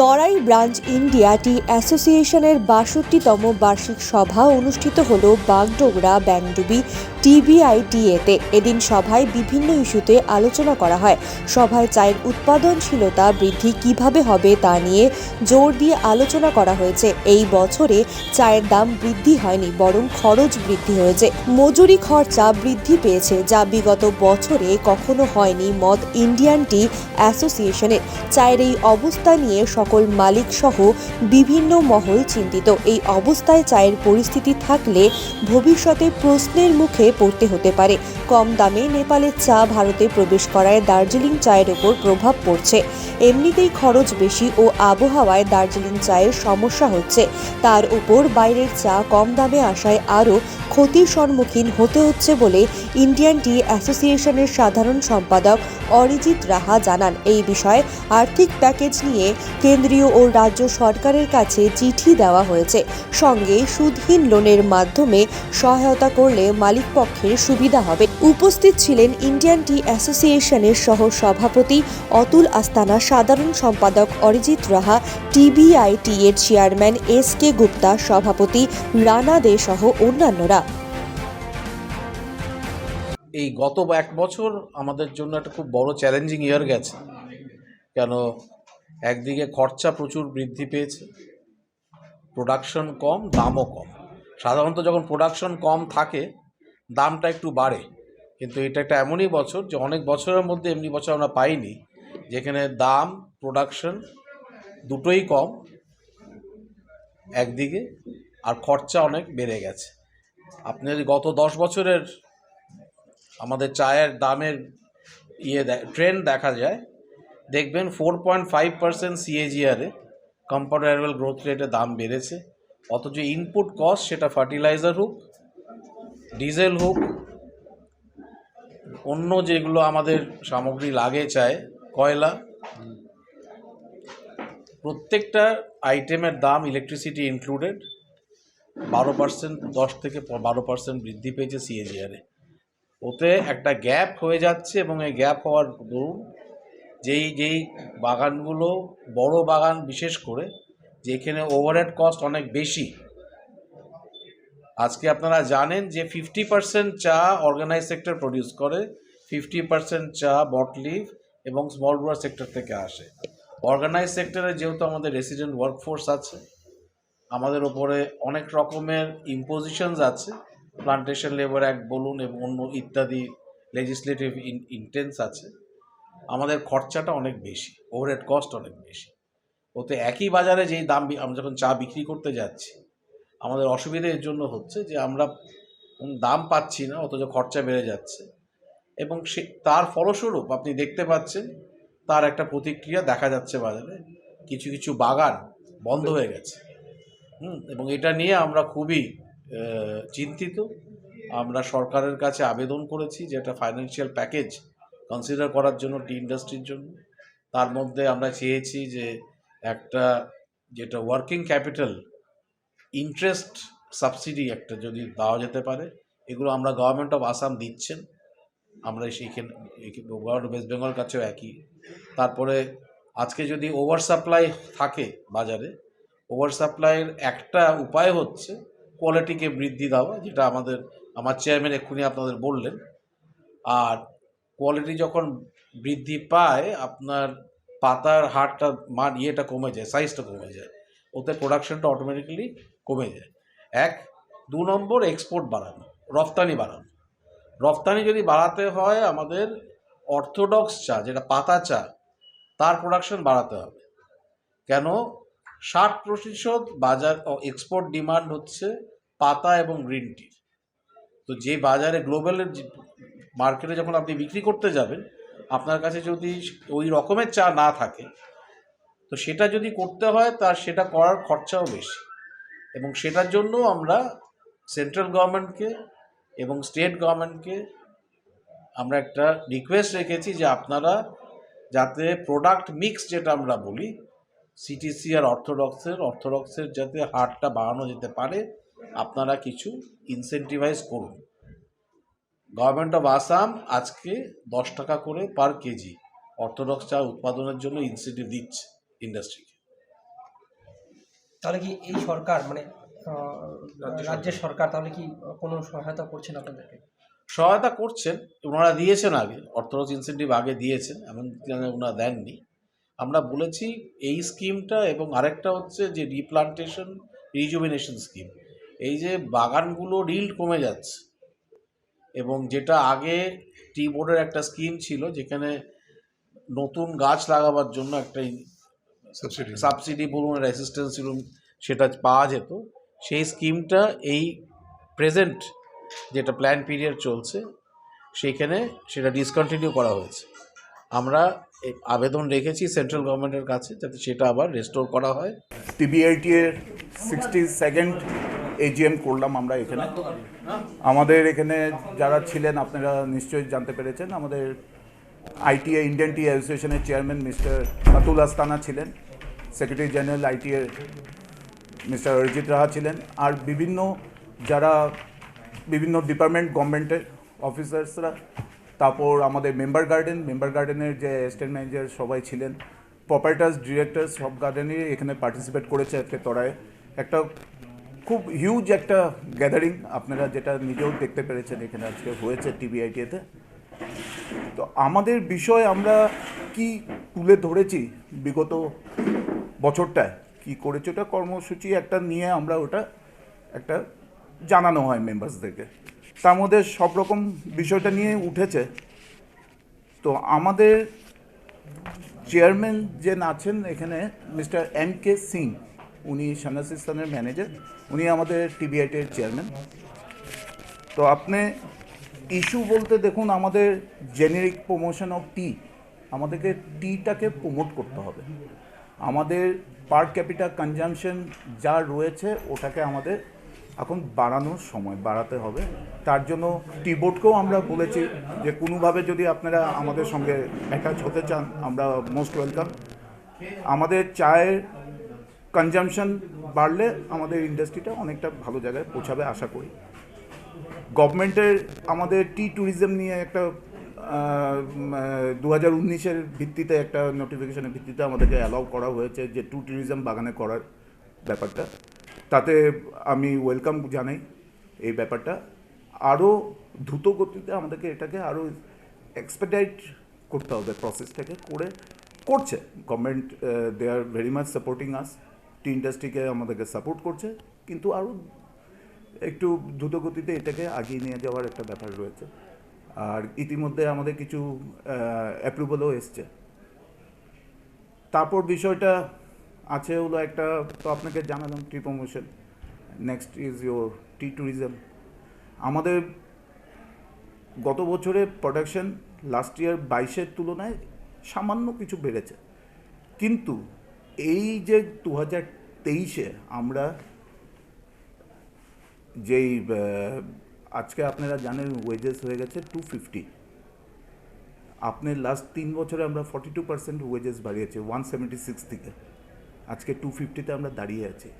তরাই branch India টি অ্যাসোসিয়েশনের বাষট্টিতম বার্ষিক সভা অনুষ্ঠিত হল বাগডোগরা ব্যাংডুবি টিবিআইটিএতে এদিন সভায় বিভিন্ন ইস্যুতে আলোচনা করা হয়। সভায় চায়ের উৎপাদনশীলতা বৃদ্ধি কীভাবে হবে তা নিয়ে জোর দিয়ে আলোচনা করা হয়েছে। এই বছরে চায়ের দাম বৃদ্ধি হয়নি, বরং খরচ বৃদ্ধি হয়েছে। মজুরি খরচা বৃদ্ধি পেয়েছে, যা বিগত বছরে কখনো হয়নি মদ ইন্ডিয়ান টি অ্যাসোসিয়েশনের। চায়ের এই অবস্থা নিয়ে সকল মালিক সহ বিভিন্ন মহল চিন্তিত। এই অবস্থায় চায়ের পরিস্থিতি থাকলে ভবিষ্যতে প্রশ্নের মুখে পড়তে হতে পারে। কম দামে নেপালের চা ভারতে প্রবেশ করায় দার্জিলিং চায়ের ওপর প্রভাব পড়ছে। এমনিতেই খরচ বেশি ও আবহাওয়ায় দার্জিলিং চায়ের সমস্যা হচ্ছে। তার উপর বাইরের চা কম দামে আসায় আরও ক্ষতির সম্মুখীন হতে হচ্ছে বলে ইন্ডিয়ান টি অ্যাসোসিয়েশনের সাধারণ সম্পাদক অরিজিৎ রাহা জানান। এই বিষয়ে আর্থিক প্যাকেজ নিয়ে কেন্দ্রীয় ও রাজ্য সরকারের কাছে চিঠি দেওয়া হয়েছে। সঙ্গে সুদহীন লোনের মাধ্যমে সহায়তা করলে মালিকপক্ষের সুবিধা হবে। উপস্থিত ছিলেন ইন্ডিয়ান টি অ্যাসোসিয়েশনের সহ সভাপতি অতুল আস্তানা, সাধারণ সম্পাদক অরিজিৎ রাহা টিবিআইটি এর চেয়ারম্যান এস কে গুপ্তা, সভাপতি রানা দে সহ অন্যান্যরা। এই গত এক বছর আমাদের জন্য একটা খুব বড় চ্যালেঞ্জিং ইয়ার গেছে। কেন একদিকে খরচা প্রচুর বৃদ্ধি পেয়েছে প্রোডাকশন কম, দামও কম। সাধারণত যখন প্রোডাকশন কম থাকে, দামটা একটু বাড়ে। কিন্তু এটা একটা এমনই বছর যে অনেক বছরের মধ্যে এমনি বছর আমরা পাইনি, যেখানে দাম প্রোডাকশন দুটোই কম, একদিকে, আর খরচা অনেক বেড়ে গেছে। আপনি যদি গত দশ বছরের আমাদের চায়ের দামের ইয়ে ট্রেন্ড দেখা যায় দেখবেন ফোর পয়েন্ট ফাইভ পার্সেন্ট সিএজিআরে কম্পাউন্ড গ্রোথ রেটে দাম বেড়েছে। অথচ ইনপুট কস্ট সেটা ফার্টিলাইজার হোক ডিজেল হোক, অন্য যেগুলো আমাদের সামগ্রী লাগে চায়, কয়লা, প্রত্যেকটা আইটেমের দাম ইলেকট্রিসিটি ইনক্লুডেড বারো পার্সেন্ট দশ থেকে বারো পার্সেন্ট বৃদ্ধি পেয়েছে সিএজিআরে ওতে একটা গ্যাপ হয়ে যাচ্ছে এবং এই গ্যাপ হওয়ার দরুন যেই যেই বাগানগুলো, বড় বাগান বিশেষ করে, যেখানে ওভারহেড কস্ট অনেক বেশি। আজকে আপনারা জানেন যে ফিফটি পার্সেন্ট চা অর্গানাইজ সেক্টর প্রডিউস করে ফিফটি পার্সেন্ট চা বটলিভ এবং স্মল ব্রুয়ার সেক্টর থেকে আসে। অর্গানাইজ সেক্টরে যেহেতু আমাদের রেসিডেন্ট ওয়ার্কফোর্স আছে, আমাদের ওপরে অনেক রকমের ইম্পোজিশনস আছে প্লান্টেশন লেবার অ্যাক্ট বলুন এবং অন্য ইত্যাদি লেজিসলেটিভ ইন ইন্টেন্স আছে। আমাদের খরচাটা অনেক বেশি ওভারহেড কস্ট অনেক বেশি। ওতে একই বাজারে যেই দাম আমরা যখন চা বিক্রি করতে যাচ্ছি, আমাদের অসুবিধা এর জন্য হচ্ছে যে আমরা দাম পাচ্ছি না, অথচ খরচা বেড়ে যাচ্ছে। এবং সে তার ফলস্বরূপ আপনি দেখতে পাচ্ছেন, তার একটা প্রতিক্রিয়া দেখা যাচ্ছে বাজারে। কিছু কিছু বাগান বন্ধ হয়ে গেছে। হুম, এবং এটা নিয়ে আমরা খুবই চিন্তিত। আমরা সরকারের কাছে আবেদন করেছি যে একটা ফাইন্যান্সিয়াল প্যাকেজ কনসিডার করার জন্য টি ইন্ডাস্ট্রির জন্য। তার মধ্যে আমরা চেয়েছি যে একটা যেটা ওয়ার্কিং ক্যাপিটাল ইন্টারেস্ট সাবসিডি একটা যদি দেওয়া যেতে পারে, এগুলো আমরা গভর্নমেন্ট অফ আসাম দিচ্ছেন। আমরা সেইখানে গভর্নমেন্ট ওয়েস্ট বেঙ্গল কাছেও একই। তারপরে আজকে যদি ওভার সাপ্লাই থাকে বাজারে ওভার সাপ্লাইয়ের একটা উপায় হচ্ছে কোয়ালিটিকে বৃদ্ধি দেওয়া, যেটা আমাদের, আমার চেয়ারম্যান এক্ষুনি আপনাদের বললেন। আর কোয়ালিটি যখন বৃদ্ধি পায়, আপনার পাতার হারটা, মান, ইয়েটা কমে যায় সাইজটা কমে যায়। ওতে প্রোডাকশনটা অটোমেটিক্যালি কমে যায়। এক, দু নম্বর এক্সপোর্ট বাড়ানো, রফতানি বাড়ানো। রফতানি যদি বাড়াতে হয়, আমাদের অর্থোডক্স চা, যেটা পাতা চা, তার প্রোডাকশন বাড়াতে হবে। কেন? ষাট প্রতিশত বাজার এক্সপোর্ট ডিমান্ড হচ্ছে পাতা এবং গ্রিন টির তো যে বাজারে গ্লোবালের মার্কেটে যখন আপনি বিক্রি করতে যাবেন, আপনার কাছে যদি ওই রকমের চা না থাকে, তো সেটা যদি করতে হয়, তার সেটা করার খরচাও বেশি। এবং সেটার জন্য আমরা সেন্ট্রাল গভর্নমেন্টকে এবং স্টেট গভর্নমেন্টকে আমরা একটা রিকোয়েস্ট রেখেছি যে আপনারা যাতে প্রোডাক্ট মিক্স যেটা আমরা বলি সিটিসি আর অর্থোডক্সের অর্থোডক্সের যাতে হারটা বাড়ানো যেতে পারে আপনারা কিছু ইনসেন্টিভাইজ করুন। গভর্নমেন্ট অফ আসাম আজকে দশ টাকা করে পার কেজি অর্থোডক্স চা উৎপাদনের জন্য ইনসেন্টিভ দিচ্ছে ইন্ডাস্ট্রিকে তাহলে কি এই সরকার মানে রাজ্যের সরকার তাহলে কি কোনো সহায়তা করছেন আপনাদেরকে? সহায়তা করছেন ওনারা দিয়েছেন আগে অর্থনৈতিক ইনসেন্টিভ আগে দিয়েছেন এমন ওনারা দেননি। আমরা বলেছি এই স্কিমটা এবং আরেকটা হচ্ছে যে রিপ্লান্টেশন রিজুমিনেশন স্কিম এই যে বাগানগুলো রিল্ড কমে যাচ্ছে এবং যেটা আগে টি বোর্ডের একটা স্কিম ছিল যেখানে নতুন গাছ লাগাবার জন্য একটা সাবসিডি সাবসিডি বলুন অ্যাসিস্ট্যান্স বলুন সেটা পাওয়া যেত। সেই স্কিমটা এই প্রেজেন্ট যেটা প্ল্যান পিরিয়ড চলছে সেইখানে সেটা ডিসকন্টিনিউ করা হয়েছে। আমরা আবেদন রেখেছি সেন্ট্রাল গভর্নমেন্টের কাছে যাতে সেটা আবার রেস্টোর করা হয়। টিবিআইটি এর সিক্সটি সেকেন্ড এজিএম করলাম আমরা এখানে। আমাদের এখানে যারা ছিলেন, আপনারা নিশ্চয়ই জানতে পেরেছেন, আমাদের আইটিএ ইন্ডিয়ান টি অ্যাসোসিয়েশনের চেয়ারম্যান মিস্টার আতুল আস্তানা ছিলেন secretary general ITA mister Arijit Raha ছিলেন, আর বিভিন্ন যারা বিভিন্ন ডিপার্টমেন্ট গভর্নমেন্টের অফিসার্সরা তারপর আমাদের মেম্বার গার্ডেন মেম্বার গার্ডেনের যে অ্যাসিস্ট্যান্ট ম্যানেজার সবাই ছিলেন প্রপার্টার্স ডিরেক্টর সব গার্ডেনই এখানে পার্টিসিপেট করেছে আজকে তরায়। একটা খুব হিউজ একটা গ্যাদারিং আপনারা যেটা নিজেও দেখতে পেরেছেন, এখানে আজকে হয়েছে টিভিআইটিতে তো। আমাদের বিষয় আমরা কি তুলে ধরেছি বিগত বছরটায়? কি করেছি ওটা কর্মসূচি একটা নিয়ে আমরা ওটা একটা জানানো হয় মেম্বার্সদেরকে তার মধ্যে সব রকম বিষয়টা নিয়ে উঠেছে। তো আমাদের চেয়ারম্যান যে আছেন এখানে মিস্টার এম কে সিং উনি সানাসিস্তানের ম্যানেজার উনি আমাদের টিবিআইটির চেয়ারম্যান তো আপনি ইস্যু বলতে দেখুন, আমাদের জেনেরিক প্রমোশন অফ টি আমাদেরকে টিটাকে প্রমোট করতে হবে। আমাদের পার ক্যাপিটা কনজামশন যা রয়েছে, ওটাকে আমাদের এখন বাড়ানোর সময়, বাড়াতে হবে। তার জন্য টি বোর্ডকেও আমরা বলেছি যে, কোনোভাবে যদি আপনারা আমাদের সঙ্গে অ্যাটাচ হতে চান, আমরা মোস্ট ওয়েলকাম আমাদের চায়ের কনজামশন বাড়লে আমাদের ইন্ডাস্ট্রিটা অনেকটা ভালো জায়গায় পৌঁছাবে, আশা করি। গভর্নমেন্টের আমাদের টি ট্যুরিজম নিয়ে একটা দু হাজার উনিশের ভিত্তিতে একটা নোটিফিকেশনের ভিত্তিতে আমাদেরকে অ্যালাউ করা হয়েছে যে টু ট্যুরিজম বাগানে করার ব্যাপারটা। তাতে আমি ওয়েলকাম জানাই এই ব্যাপারটা। আরও দ্রুত গতিতে আমাদেরকে এটাকে আরও এক্সপেডাইট করতে হবে প্রসেসটাকে করে করছে। Government they are very much supporting us tea ইন্ডাস্ট্রিকে আমাদেরকে সাপোর্ট করছে, কিন্তু আরও একটু দ্রুতগতিতে এটাকে আগিয়ে নিয়ে যাওয়ার একটা ব্যাপার রয়েছে। আর ইতিমধ্যে আমাদের কিছু অ্যাপ্রুভালও এসছে। তারপর বিষয়টা আছে হলো একটা, তো আপনাকে জানালাম tea promotion next is your tea tourism আমাদের গত বছরে প্রোডাকশন লাস্ট ইয়ার বাইশের তুলনায় সামান্য কিছু বেড়েছে। কিন্তু এই যে দু হাজার তেইশে আমরা যেই আজকে আপনারা জানেন ওয়েজেস হয়ে গেছে টু ফিফটি আপনি লাস্ট তিন বছরে আমরা ফর্টি টু পার্সেন্ট ওয়েজেস বাড়িয়েছি ওয়ান সেভেন্টি সিক্স থেকে। আজকে টু ফিফটিতে আমরা দাঁড়িয়ে আছি।